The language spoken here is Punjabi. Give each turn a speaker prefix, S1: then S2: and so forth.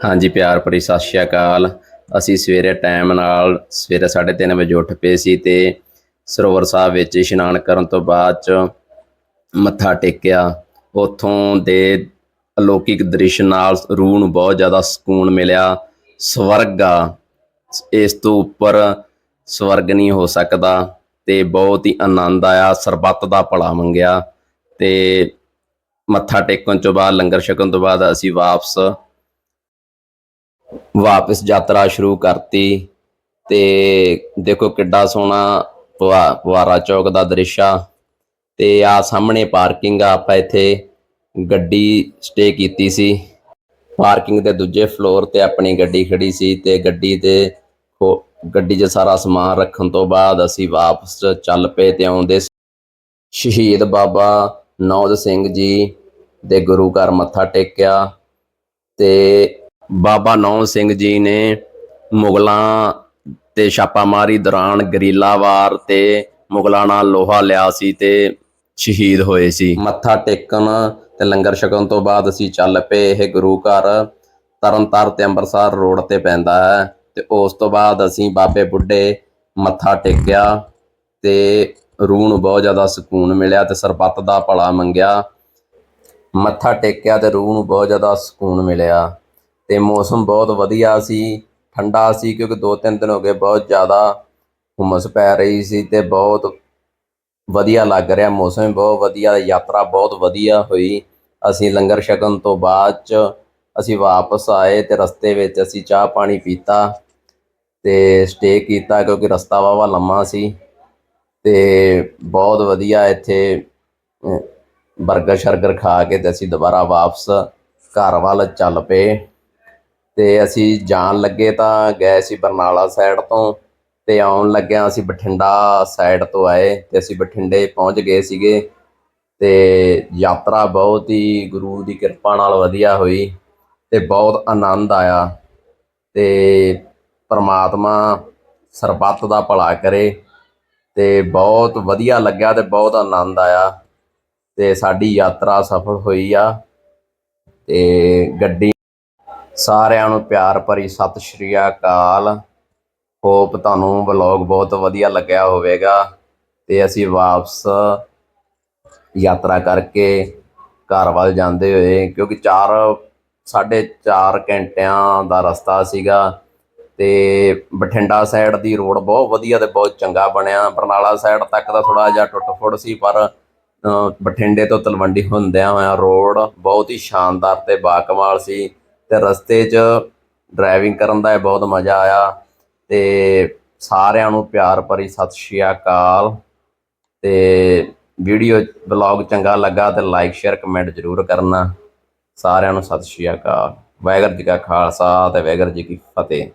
S1: ਹਾਂਜੀ ਪਿਆਰ ਭਰੀ ਸਤਿ ਸ਼੍ਰੀ ਅਕਾਲ। ਅਸੀਂ ਸਵੇਰੇ ਟਾਈਮ ਨਾਲ ਸਵੇਰੇ 3:30 ਵਜੇ ਉੱਠ ਪਏ ਸੀ ਤੇ ਸਰੋਵਰ ਸਾਹਿਬ ਵਿੱਚ ਇਸ਼ਨਾਨ ਕਰਨ ਤੋਂ ਬਾਅਦ ਚ ਮੱਥਾ ਟੇਕਿਆ। ਉਥੋਂ ਦੇ ਅਲੌਕਿਕ ਦ੍ਰਿਸ਼ ਨਾਲ ਰੂਹ ਨੂੰ ਬਹੁਤ ਜ਼ਿਆਦਾ ਸਕੂਨ ਮਿਲਿਆ। ਸਵਰਗ ਆ। ਇਸ ਤੋਂ ਉੱਪਰ ਸਵਰਗ ਨਹੀਂ ਹੋ ਸਕਦਾ ਤੇ ਬਹੁਤ ਹੀ ਆਨੰਦ ਆਇਆ। ਸਰਬੱਤ ਦਾ ਭਲਾ ਮੰਗਿਆ ਤੇ ਮੱਥਾ ਟੇਕਣ ਤੋਂ ਬਾਅਦ, ਲੰਗਰ ਛਕਣ ਤੋਂ ਬਾਅਦ ਅਸੀਂ ਵਾਪਸ ਵਾਪਸ ਯਾਤਰਾ ਸ਼ੁਰੂ ਕਰਤੀ ਤੇ ਦੇਖੋ ਕਿੱਡਾ ਸੋਹਣਾ ਫੁਆ- ਚੌਕ ਦਾ ਦ੍ਰਿਸ਼ ਆ। ਤੇ ਆ ਸਾਹਮਣੇ ਪਾਰਕਿੰਗ ਆ, ਆਪਾਂ ਇੱਥੇ ਗੱਡੀ ਸਟੇ ਕੀਤੀ ਸੀ। ਪਾਰਕਿੰਗ ਦੇ ਦੂਜੇ ਫਲੋਰ ਤੇ ਆਪਣੀ ਗੱਡੀ ਖੜੀ ਸੀ ਤੇ ਗੱਡੀ ਤੇ ਖੋ- ਗੱਡੀ 'ਚ ਸਾਰਾ ਸਮਾਨ ਰੱਖਣ ਤੋਂ ਬਾਅਦ ਅਸੀਂ ਵਾਪਸ ਚੱਲ ਪਏ ਤੇ ਆਉਂਦੇ ਸ਼ਹੀਦ ਬਾਬਾ ਨੌਜ ਸਿੰਘ ਜੀ ਦੇ ਗੁਰੂ ਘਰ ਮੱਥਾ ਟੇਕਿਆ ਤੇ ਬਾਬਾ ਨੌ ਸਿੰਘ ਜੀ ਨੇ ਮੁਗਲਾਂ ਤੇ ਛਾਪਾਮਾਰੀ ਦੌਰਾਨ ਗਰੀਲਾਵਾਰ ਤੇ ਮੁਗਲਾਂ ਨਾਲ ਲੋਹਾ ਲਿਆ ਸੀ ਤੇ ਸ਼ਹੀਦ ਹੋਏ ਸੀ। ਮੱਥਾ ਟੇਕਣ ਤੇ ਲੰਗਰ ਛਕਣ ਤੋਂ ਬਾਅਦ ਅਸੀਂ ਚੱਲ ਪਏ। ਇਹ ਗੁਰੂ ਘਰ ਤਰਨਤਾਰ ਤੇ ਅੰਮ੍ਰਿਤਸਰ ਰੋਡ ਤੇ ਪੈਂਦਾ ਹੈ ਤੇ ਉਸ ਤੋਂ ਬਾਅਦ ਅਸੀਂ ਬਾਬੇ ਬੁੱਢੇ ਮੱਥਾ ਟੇਕਿਆ ਤੇ ਰੂਹ ਨੂੰ ਬਹੁਤ ਜ਼ਿਆਦਾ ਸਕੂਨ ਮਿਲਿਆ ਤੇ ਸਰਬੱਤ ਦਾ ਭਲਾ ਮੰਗਿਆ। ਮੱਥਾ ਟੇਕਿਆ ਤੇ ਰੂਹ ਨੂੰ ਬਹੁਤ ਜ਼ਿਆਦਾ ਸਕੂਨ ਮਿਲਿਆ। ਤੇ ਮੌਸਮ ਬਹੁਤ ਵਧੀਆ ਸੀ, ਠੰਡਾ ਸੀ ਕਿਉਂਕਿ ਦੋ ਤਿੰਨ ਦਿਨ ਹੋ ਗਏ ਬਹੁਤ ਜ਼ਿਆਦਾ ਹੁਮਸ ਪੈ ਰਹੀ ਸੀ ਤੇ ਬਹੁਤ ਵਧੀਆ ਲੱਗ ਰਿਹਾ ਮੌਸਮ ਵੀ, ਬਹੁਤ ਵਧੀਆ ਯਾਤਰਾ ਬਹੁਤ ਵਧੀਆ ਹੋਈ। ਅਸੀਂ ਲੰਗਰ ਛਕਣ ਤੋਂ ਬਾਅਦ ਚ ਅਸੀਂ ਵਾਪਸ ਆਏ ਤੇ ਰਸਤੇ ਵਿੱਚ ਅਸੀਂ ਚਾਹ ਪਾਣੀ ਪੀਤਾ ਤੇ ਸਟੇ ਕੀਤਾ ਕਿਉਂਕਿ ਰਸਤਾ ਵਾਵਾ ਲੰਮਾ ਸੀ ਤੇ ਬਹੁਤ ਵਧੀਆ ਇੱਥੇ ਬਰਗਰ ਸ਼ਰਗਰ ਖਾ ਕੇ ਤੇ ਅਸੀਂ ਦੁਬਾਰਾ ਵਾਪਸ ਘਰ ਵੱਲ ਚੱਲ ਪਏ। ਤੇ ਅਸੀਂ ਜਾਣ ਲੱਗੇ ਤਾਂ ਗਏ ਸੀ ਬਰਨਾਲਾ ਸਾਈਡ ਤੋਂ ਤੇ ਆਉਣ ਲੱਗਿਆ ਅਸੀਂ ਬਠਿੰਡਾ ਸਾਈਡ ਤੋਂ ਆਏ ਤੇ ਅਸੀਂ ਬਠਿੰਡੇ ਪਹੁੰਚ ਗਏ ਸੀਗੇ ਤੇ ਯਾਤਰਾ ਬਹੁਤ ਹੀ ਗੁਰੂ ਦੀ ਕਿਰਪਾ ਨਾਲ ਵਧੀਆ ਹੋਈ ਤੇ ਬਹੁਤ ਆਨੰਦ ਆਇਆ ਤੇ ਪ੍ਰਮਾਤਮਾ ਸਰਬੱਤ ਦਾ ਭਲਾ ਕਰੇ ਤੇ ਬਹੁਤ ਵਧੀਆ ਲੱਗਿਆ ਤੇ ਬਹੁਤ ਆਨੰਦ ਆਇਆ ਤੇ ਸਾਡੀ ਯਾਤਰਾ ਸਫਲ ਹੋਈ ਆ ਤੇ ਗੱਡੀ ਸਾਰਿਆਂ ਨੂੰ ਪਿਆਰ ਭਰੀ ਸਤਿ ਸ਼੍ਰੀ ਅਕਾਲ। ਹੋਪ ਤੁਹਾਨੂੰ ਵਲੌਗ ਬਹੁਤ ਵਧੀਆ ਲੱਗਿਆ ਹੋਵੇਗਾ ਤੇ ਅਸੀਂ ਵਾਪਸ ਯਾਤਰਾ ਕਰਕੇ ਘਰ ਵੱਲ ਜਾਂਦੇ ਹੋਏ, ਕਿਉਂਕਿ 4 ਸਾਢੇ 4 ਘੰਟਿਆਂ ਦਾ ਰਸਤਾ ਸੀਗਾ ਤੇ ਬਠਿੰਡਾ ਸਾਈਡ ਦੀ ਰੋਡ ਬਹੁਤ ਵਧੀਆ ਤੇ ਬਹੁਤ ਚੰਗਾ ਬਣਿਆ। ਬਰਨਾਲਾ ਸਾਈਡ ਤੱਕ ਦਾ ਥੋੜਾ ਜਿਹਾ ਟੁੱਟ ਫੁੱਟ ਸੀ, ਪਰ ਬਠਿੰਡੇ ਤੋਂ ਤਲਵੰਡੀ ਹੁੰਦਿਆਂ ਹੋਇਆ ਰੋਡ ਬਹੁਤ ਹੀ ਸ਼ਾਨਦਾਰ ਤੇ ਬਾਕਮਾਲ ਸੀ। ਤੇ ਰਸਤੇ 'ਚ ਡਰਾਈਵਿੰਗ ਕਰਨ ਦਾ ਬਹੁਤ ਮਜ਼ਾ ਆਇਆ ਤੇ ਸਾਰਿਆਂ ਨੂੰ ਪਿਆਰ ਭਰੀ ਸਤਿ ਸ਼੍ਰੀ ਅਕਾਲ। ਤੇ ਵੀਡੀਓ ਬਲੌਗ ਚੰਗਾ ਲੱਗਾ ਤੇ ਲਾਈਕ ਸ਼ੇਅਰ ਕਮੈਂਟ ਜ਼ਰੂਰ ਕਰਨਾ। ਸਾਰਿਆਂ ਨੂੰ ਸਤਿ ਸ਼੍ਰੀ ਅਕਾਲ। ਵਾਹਿਗੁਰੂ ਜੀ ਕਾ ਖਾਲਸਾ ਤੇ ਵਾਹਿਗੁਰੂ ਜੀ ਕੀ ਫਤਿਹ।